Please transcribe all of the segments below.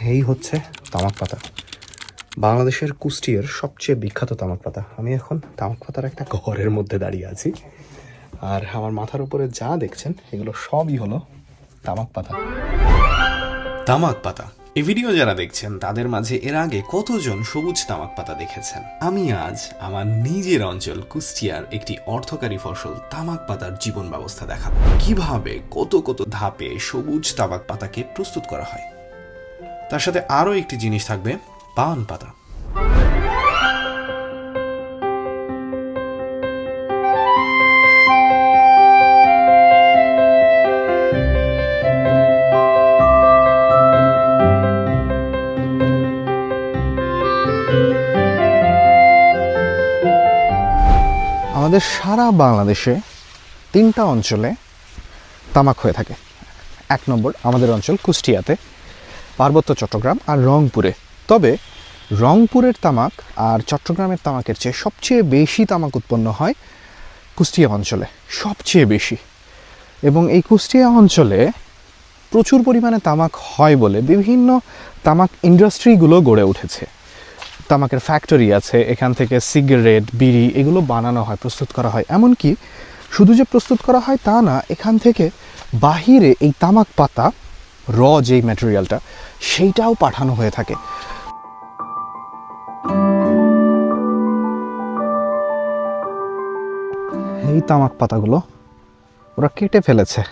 এই হচ্ছে তামাক পাতা। বাংলাদেশের কুষ্টিয়ার সবচেয়ে বিখ্যাত তামাক পাতা। আমি এখন তামাক পাতার একটা ঘরের মধ্যে দাঁড়িয়ে আছি। আর আমার মাথার উপরে যা দেখছেন, এগুলো সবই হলো তামাক পাতা। তামাক পাতা। এই ভিডিও যারা দেখছেন, তাদের মাঝে এর আগে কতজন সবুজ তামাক পাতা দেখেছেন? আমি আজ আমার নিজের অঞ্চল কুষ্টিয়ার একটি অর্থকারী ফসল তামাক পাতার জীবন ব্যবস্থা দেখাবো। কীভাবে কত কত ধাপে সবুজ তামাক পাতাকে প্রস্তুত করা হয়? তার সাথে আরও একটি জিনিস থাকবে পান পাতা। আমাদের সারা বাংলাদেশে তিনটা অঞ্চলে তামাক হয়ে থাকে। এক নম্বর আমাদের অঞ্চল কুষ্টিয়াতে। পার্বত্য চট্টগ্রাম আর রংপুরে। তবে রংপুরের তামাক আর চট্টগ্রামের তামাকের চেয়ে সবচেয়ে বেশি তামাক উৎপন্ন হয় কুষ্টিয়া অঞ্চলে, সবচেয়ে বেশি। এবং এই কুষ্টিয়া অঞ্চলে প্রচুর পরিমাণে তামাক হয় বলে বিভিন্ন তামাক ইন্ডাস্ট্রিগুলো গড়ে উঠেছে। তামাকের ফ্যাক্টরি আছে, এখান থেকে সিগারেট, বিড়ি এগুলো বানানো হয়, প্রস্তুত করা হয়। এমনকি শুধু যে প্রস্তুত করা হয় তা না, এখান থেকে বাহিরে এই তামাক পাতা র যেই ম্যাটেরিয়ালটা সেইটাও পাঠানো হয়ে থাকে। এই তামাক পাতাগুলো ওরা কেটে ফেলেছে।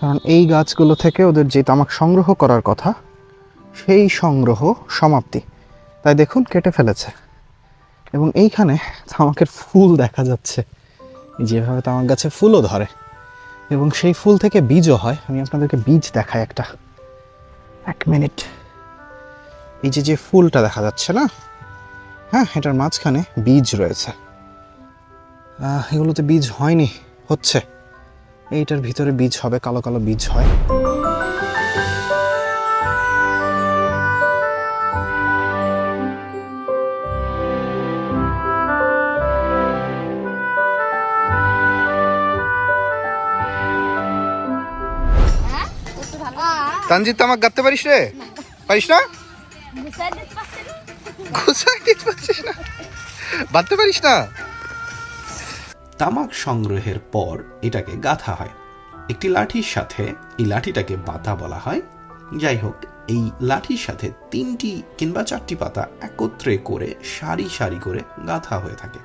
কারণ এই গাছগুলো থেকে ওদের যে তামাক সংগ্রহ করার কথা, সেই সংগ্রহ সমাপ্তি। তাই দেখুন, কেটে ফেলেছে। এবং এইখানে তামাকের ফুল দেখা যাচ্ছে। যেভাবে তামাক গাছে ফুলও ধরে। এবং সেই ফুল থেকে বীজও হয়। আমি আপনাদেরকে বীজ দেখাই একটা। এক মিনিট। এই যে যে ফুলটা দেখা যাচ্ছে না? হ্যাঁ এটার মাঝখানে বীজ রয়েছে। এগুলোতে বীজ হয়নি, হচ্ছে। এইটার ভিতরে বীজ হবে, কালো কালো বীজ হয়। তানজিৎ তামাক গাঁথতে পারিস রে? পারিস না? পারিস না? তামাক সংগ্রহের পর এটাকে গাঁথা হয়। একটি লাঠির সাথে এই লাঠিটাকে বাতা বলা হয়। যাই হোক, এই লাঠির সাথে তিনটি কিংবা চারটি পাতা একত্রে করে, সারি সারি করে গাঁথা হয়ে থাকে।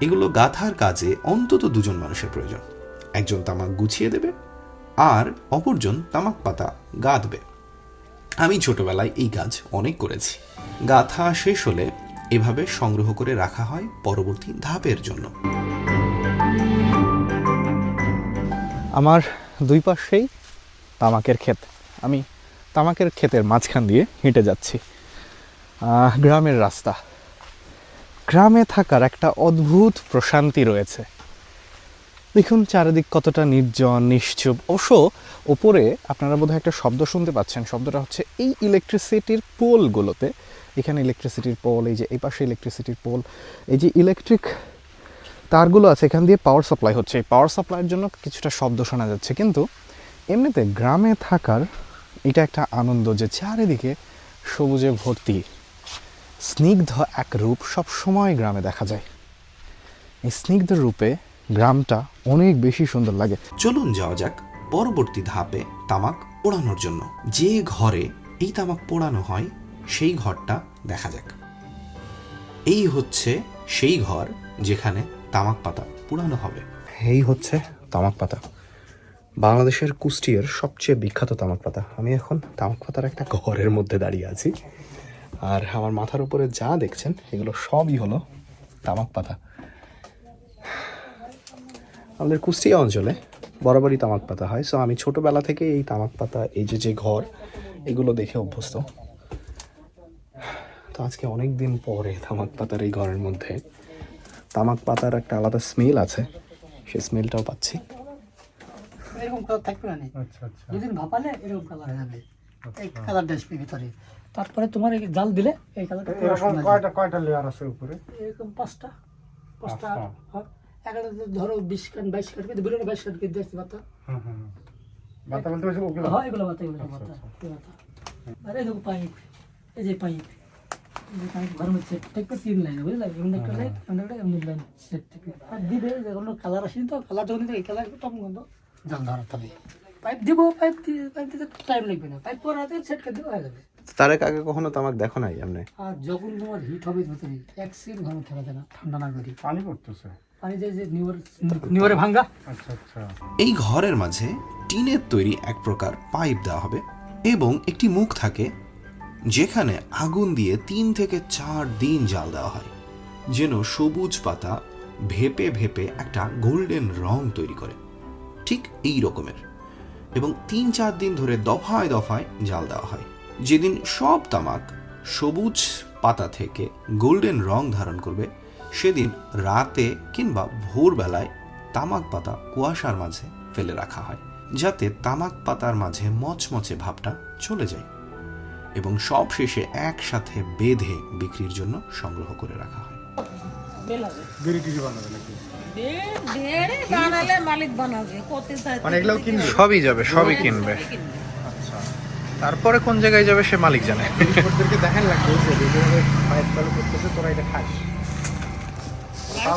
এগুলো গাঁথার কাজে অন্তত দুজন মানুষের প্রয়োজন। একজন তামাক গুছিয়ে দেবে আর অপরজন তামাক পাতা গাঁথবে আমি ছোটবেলায় এই কাজ অনেক করেছি। গাথা শেষ হলে এভাবে সংগ্রহ করে রাখা হয় পরবর্তী ধাপের জন্য। আমার দুই পাশেই তামাকের ক্ষেত। আমি তামাকের ক্ষেতের মাঝখান দিয়ে হেঁটে যাচ্ছি। গ্রামের রাস্তা। গ্রামে থাকার একটা অদ্ভুত প্রশান্তি রয়েছে। দেখুন, চারিদিক কতটা নির্জন, নিশ্চুপ। অবশ্য ওপরে আপনারা বোধহয় একটা শব্দ শুনতে পাচ্ছেন। শব্দটা হচ্ছে এই ইলেকট্রিসিটির পোলগুলোতে। এখানে ইলেকট্রিসিটির পোল, এই যে এই পাশে ইলেকট্রিসিটির পোল। এই যে ইলেকট্রিক তারগুলো আছে, এখান দিয়ে পাওয়ার সাপ্লাই হচ্ছে। এই পাওয়ার সাপ্লাইয়ের জন্য কিছুটা শব্দ শোনা যাচ্ছে। কিন্তু এমনিতে গ্রামে থাকার এটা একটা আনন্দ যে চারিদিকে সবুজে ভর্তি, স্নিগ্ধ এক রূপ সব সময় গ্রামে দেখা যায়। এই স্নিগ্ধ রূপে গ্রামটা অনেক বেশি সুন্দর লাগে। চলুন যাওয়া যাক পরবর্তী ধাপে তামাক পোড়ানোর জন্য। যে ঘরে এই তামাক পোড়ানো হয় সেই ঘরটা দেখা যাক। এই হচ্ছে সেই ঘর যেখানে তামাক পাতা পোড়ানো হবে। এই হচ্ছে তামাক পাতা। বাংলাদেশের কুষ্টিয়ার সবচেয়ে বিখ্যাত তামাক পাতা। আমি এখন তামাক পাতার একটা ঘরের মধ্যে দাঁড়িয়ে আছি। আর আমার মাথার উপরে যা দেখছেন এগুলো সবই হলো তামাক পাতা। আমাদের কুষ্টিয়া অঞ্চলে বরাবরই তামাক পাতা হয়। সো আমি ছোটোবেলা থেকে এই তামাক পাতা এই যে যে ঘর এগুলো দেখে অভ্যস্ত। তো আজকে অনেক দিন পরে তামাক পাতার এই ঘরের মধ্যে তামাক পাতার একটা আলাদা স্মেল আছে। সেই স্মেলটাও পাচ্ছি। এরকম কালার থাকবে না দুদিন ভাপালে এরকম কালার হয়ে যাবে। এই কালারটা আসবে ভিতরে। তারপরে তোমার এই জাল দিলে এই কালারটা। কয়টা কয়টা লেয়ার আছে উপরে? এরকম পাঁচটা পাঁচটা এগারো ধরো বিশ কান বাইশ কান কিন্তু বিরিয়ানি বাইশ কান কিন্তু হুম হুম বাতা বলতে পারছি ওগুলো? হ্যাঁ এগুলো বাতা এগুলো বাতা এই বাতা। আর দেখো পাইপ এই যে পাইপ। সেট একটা একটা সেট কালার আসেনি তো কালার যখন কালার টপ গন্ধ। জল ধরাতে হবে পাইপ দিব পাইপ দিয়ে পাইপ দিতে টাইম লাগবে না। পাইপ সেট করে দিবে হয়ে যাবে। তার আগে কখনো তামাক দেখো নাই আর যখন তোমার হিট হবে ভিতরে এক ঘর যায় না ঠান্ডা না করি। পানি পড়তেছে। ভাঙ্গা। আচ্ছা আচ্ছা। এই ঘরের মাঝে টিনের তৈরি এক প্রকার পাইপ দেওয়া হবে এবং একটি মুখ থাকে যেখানে আগুন দিয়ে তিন থেকে চার দিন জাল দেওয়া হয় যেন সবুজ পাতা ভেপে ভেপে একটা গোল্ডেন রং তৈরি করে। ঠিক এই রকমের। এবং তিন চার দিন ধরে দফায় দফায় জাল দেওয়া হয়। যেদিন সব তামাক সবুজ পাতা থেকে গোল্ডেন রং ধারণ করবে সেদিন রাতে কিংবা ভোরবেলায় তামাক পাতা কুয়াশার মাঝে ফেলে রাখা হয় যাতে তামাক পাতার মাঝে মচমচে ভাবটা চলে যায় এবং সব শেষে একসাথে বেঁধে বিক্রির জন্য সংগ্রহ করে রাখা হয়। মানে সবই যাবে সবই কিনবে। আচ্ছা। তারপরে কোন জায়গায় যাবে সে মালিক জানে। দেখেন লাগবে তোরা এটা খাস। এই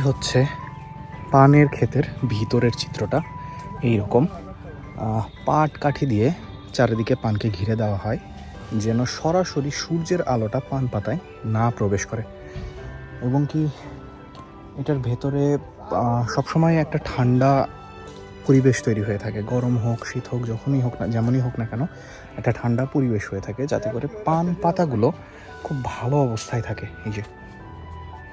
হচ্ছে পানের ক্ষেতের ভিতরের চিত্রটা এই রকম পাট কাঠি দিয়ে চারিদিকে পানকে ঘিরে দেওয়া হয়। যেন সরাসরি সূর্যের আলোটা পান পাতায় না প্রবেশ করে। এবং কি এটার ভেতরে সবসময় একটা ঠান্ডা পরিবেশ তৈরি হয়ে থাকে। গরম হোক, শীত হোক, যখনই হোক না, যেমনই হোক না কেন, একটা ঠান্ডা পরিবেশ হয়ে থাকে যাতে করে পান পাতাগুলো খুব ভালো অবস্থায় থাকে। এই যে,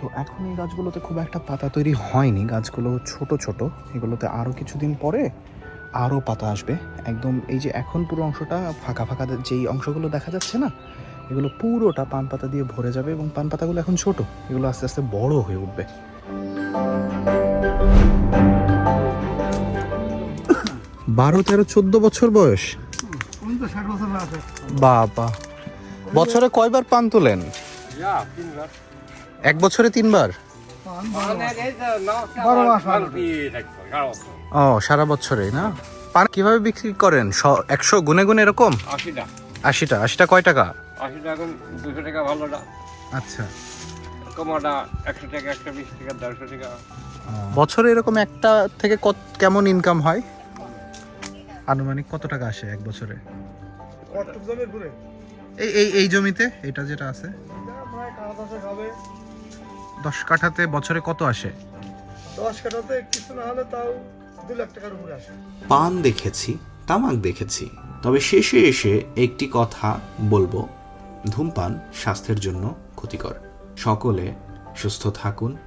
তো এখন এই গাছগুলোতে খুব একটা পাতা তৈরি হয়নি। গাছগুলো ছোট ছোট। এগুলোতে আরও কিছুদিন পরে আরও পাতা আসবে। একদম এই যে এখন পুরো অংশটা ফাঁকা ফাঁকা যেই অংশগুলো দেখা যাচ্ছে না এগুলো পুরোটা পান পাতা দিয়ে ভরে যাবে এবং পান পাতাগুলো এখন ছোট এগুলো আস্তে আস্তে বড় হয়ে উঠবে। বারো তেরো চোদ্দ বছর বয়স? বাবা। বছরে কয়বার পান তোলেন? এক বছরে তিনবার? বারো মাস। পান ও সারা বছরে না? পান কীভাবে বিক্রি করেন? একশো গুনে গুনে এরকম? আশিটা। আশিটা? আশিটা কয় টাকা? আশি টাকা দুশো টাকা ভালোটা আচ্ছা। কমাটা একশো টাকা একশো বিশ টাকা দেড়শো টাকা। বছরে এরকম একটা থেকে কত কেমন ইনকাম হয়? আনুমানিক কত টাকা আসে এক বছরে? এই এই এই জমিতে এটা যেটা আছে? দশ কাঠাতে বছরে কত আসে? পান দেখেছি, তামাক দেখেছি। তবে শেষে এসে একটি কথা বলব, ধূমপান স্বাস্থ্যের জন্য ক্ষতিকর। সকলে সুস্থ থাকুন,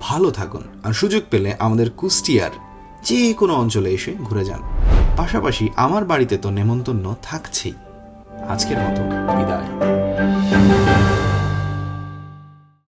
ভালো থাকুন, আর সুযোগ পেলে আমাদের কুষ্টিয়ার যে কোনো অঞ্চলে এসে ঘুরে যান। পাশাপাশি আমার বাড়িতে তো নেমন্তন্ন থাকছেই। আজকের মতো বিদায়।